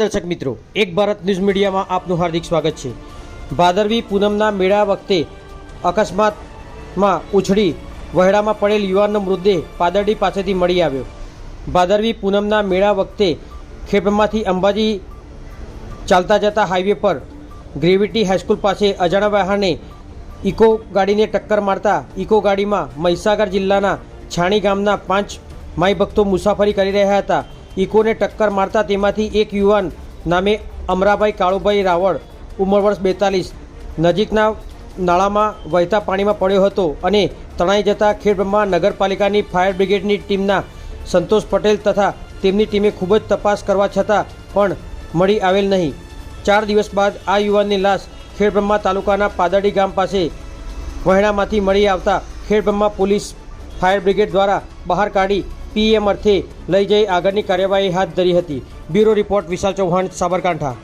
દર્શક મિત્રો, એક ભારત ન્યૂઝ મીડિયામાં આપનું હાર્દિક સ્વાગત છે. ભાદરવી પૂનમના મેળા વખતે અકસ્માતમાં ઉછળી વહેડામાં પડેલ યુવાનનો મૃતદેહ પાદરડી પાસેથી મળી આવ્યો. ભાદરવી પૂનમના મેળા વખતે ખેપમાંથી અંબાજી ચાલતા જતા હાઈવે પર ગ્રેવિટી હાઈસ્કૂલ પાસે અજાણા વાહને ઇકો ગાડીને ટક્કર મારતા ઇકો ગાડીમાં મહીસાગર જિલ્લાના છાણી ગામના પાંચ માઈ ભક્તો મુસાફરી કરી રહ્યા હતા. ઇકોને ટક્કર મારતા તેમાંથી એક યુવાન નામે અમરાભાઈ કાળુભાઈ રાવળ, ઉંમર વર્ષ બેતાલીસ, નજીકના નાળામાં વહેતા પાણીમાં પડ્યો હતો અને તણાઈ જતા ખેડબ્રહ્મા નગરપાલિકાની ફાયર બ્રિગેડની ટીમના સંતોષ પટેલ તથા તેમની ટીમે ખૂબ જ તપાસ કરવા છતાં પણ મળી આવેલ નહીં. ચાર દિવસ બાદ આ યુવાનની લાશ ખેડબ્રહ્મા તાલુકાના પાદરડી ગામ પાસે વહેણામાંથી મળી આવતા ખેડબ્રહ્મા પોલીસ ફાયર બ્રિગેડ દ્વારા બહાર કાઢી પીએમ અર્થે લઈ જઈ આગળની કાર્યવાહી હાથ ધરી હતી. Bureau report Vishal Chauhan Sabarkantha.